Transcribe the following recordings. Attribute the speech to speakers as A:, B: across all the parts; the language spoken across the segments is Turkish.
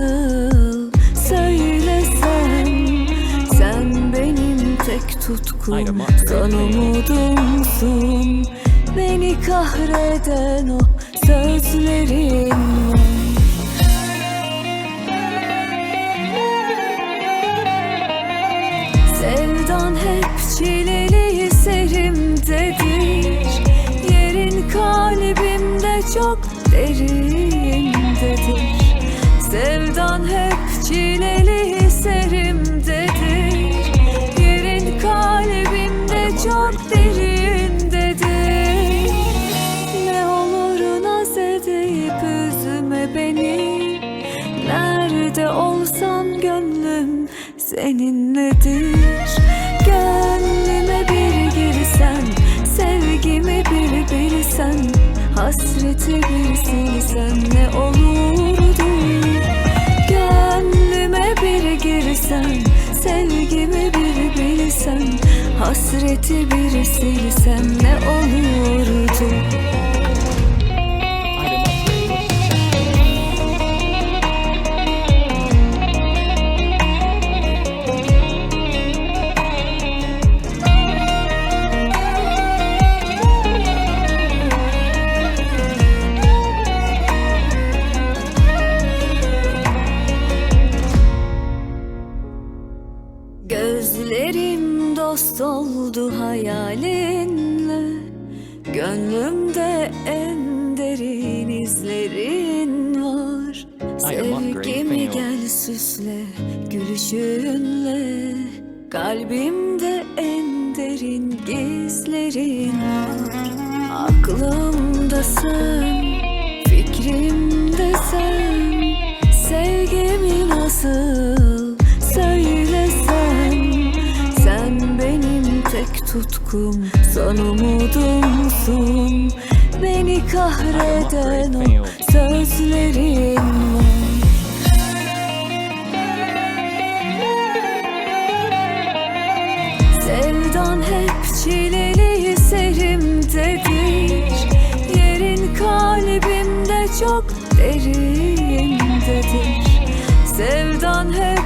A: nasıl söylesem Sen benim tek tutkum. Son umudumsun. Beni kahreden o sözlerin var. Sevdan hep çileli serimdedir Yerin kalbimde çok derindedir Silsen ne olurdu? Gönlüme bir girsen Sevgimi bir bilsen Hasreti bir silsen ne olurdu hayalinle Gönlümde en derin izlerin var. Sevgimi gel süsle gülüşünle Kalbimde en derin gizlerin var. Aklımda sen, fikrimde sen Sevgimi nasıl tutkum, son umudumsun. Beni kahreden o sözlerin Sevdan hep çileli serimdedir Yerin kalbimde çok derindedir. Sevdan hep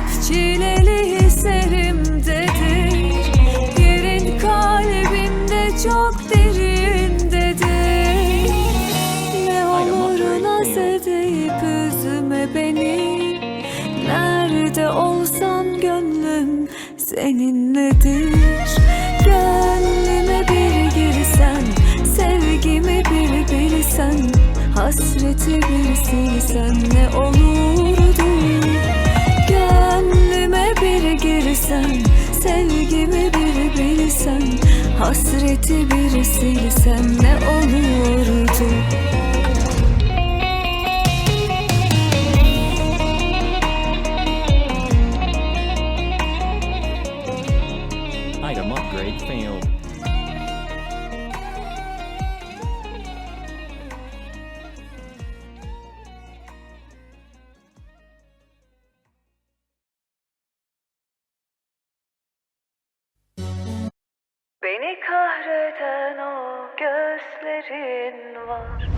A: silsen ne olurdu. Gönlüme bir girsen Sevgimi bir bilsen Hasreti bir silsen Beni kahreden o gözlerin var.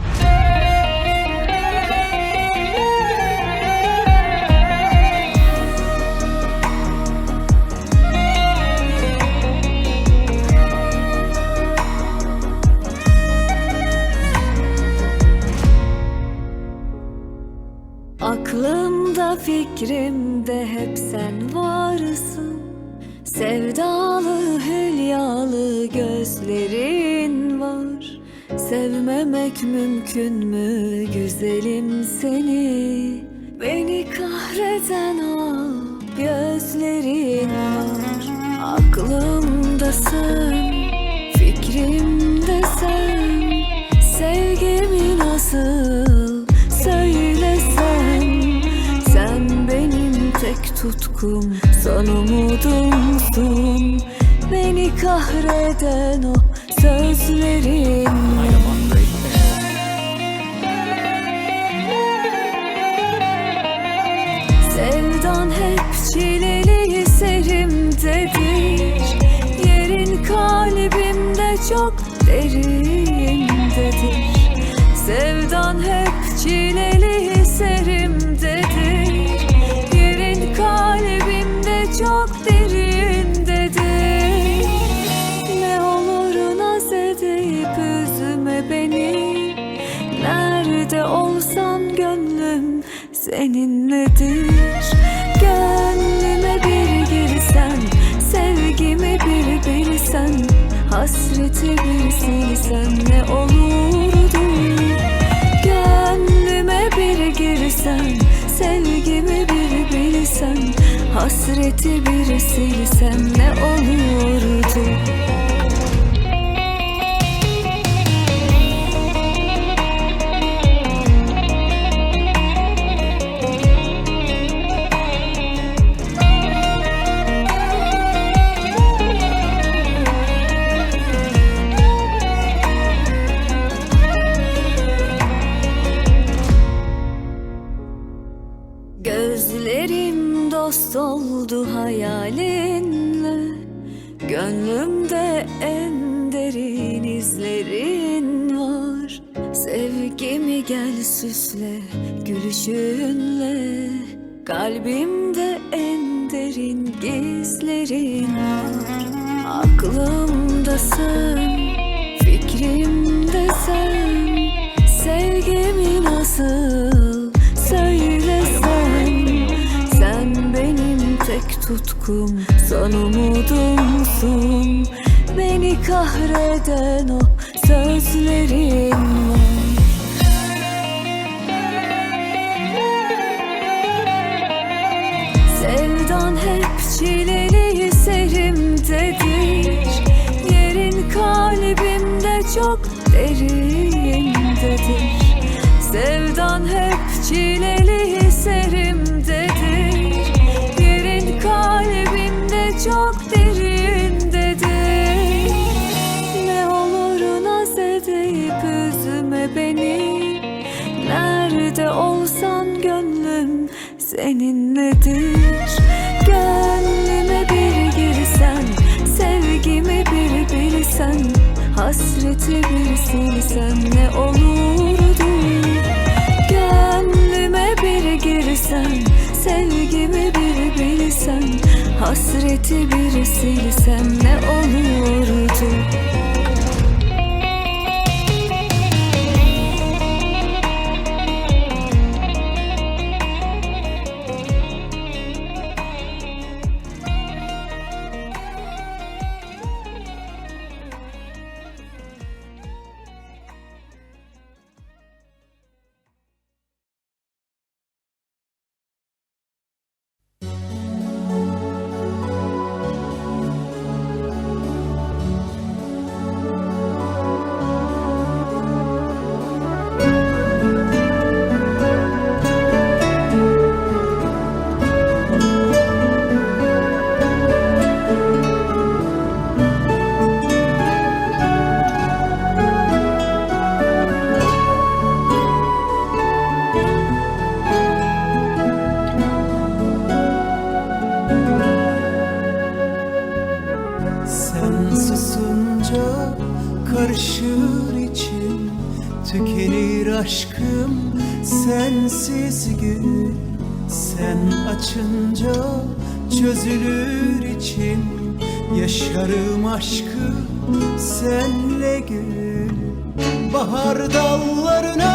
A: Aklımda fikrimde hep sen varsın Sevdalı hülyalı gözlerin var. Sevmemek mümkün mü güzelim seni? Beni kahreden o gözlerin var. Aklımda sen, fikrimde sen Sevgimi nasıl söylesem. Sen benim tek tutkum, son umudumsun Beni kahreden o sözlerin. Sevdan hep çileli serimdedir Yerin kalbimde çok derindedir Sevdan hep çileli serimdedir Nerede olsan gönlüm seninledir. Gönlüme bir girsen Sevgimi bir bilsen Hasreti bir silsen ne olurdu? Gönlüme bir girsen Sevgimi bir bilsen Hasreti bir silsen ne olurdu oldu hayalinle Gönlümde en derin izlerin var. Sevgimi gel süsle gülüşünle Kalbimde en derin gizlerin var. Aklımda sen, fikrimde sen Sevgimi nasıl tek tutkum. Son umudumsun. Beni kahreden o sözlerin var Nerede olsan gönlüm seninledir. Gönlüme bir girsen Sevgimi bir bilsen Hasreti bir silsen ne olurdu? Gönlüme bir girsen Sevgimi bir bilsen Hasreti bir silsen ne olurdu
B: karışır içim Tükenir aşkım sensiz gün. Sen açınca çözülür içim Yaşarım aşkı senle gül. Bahar dallarına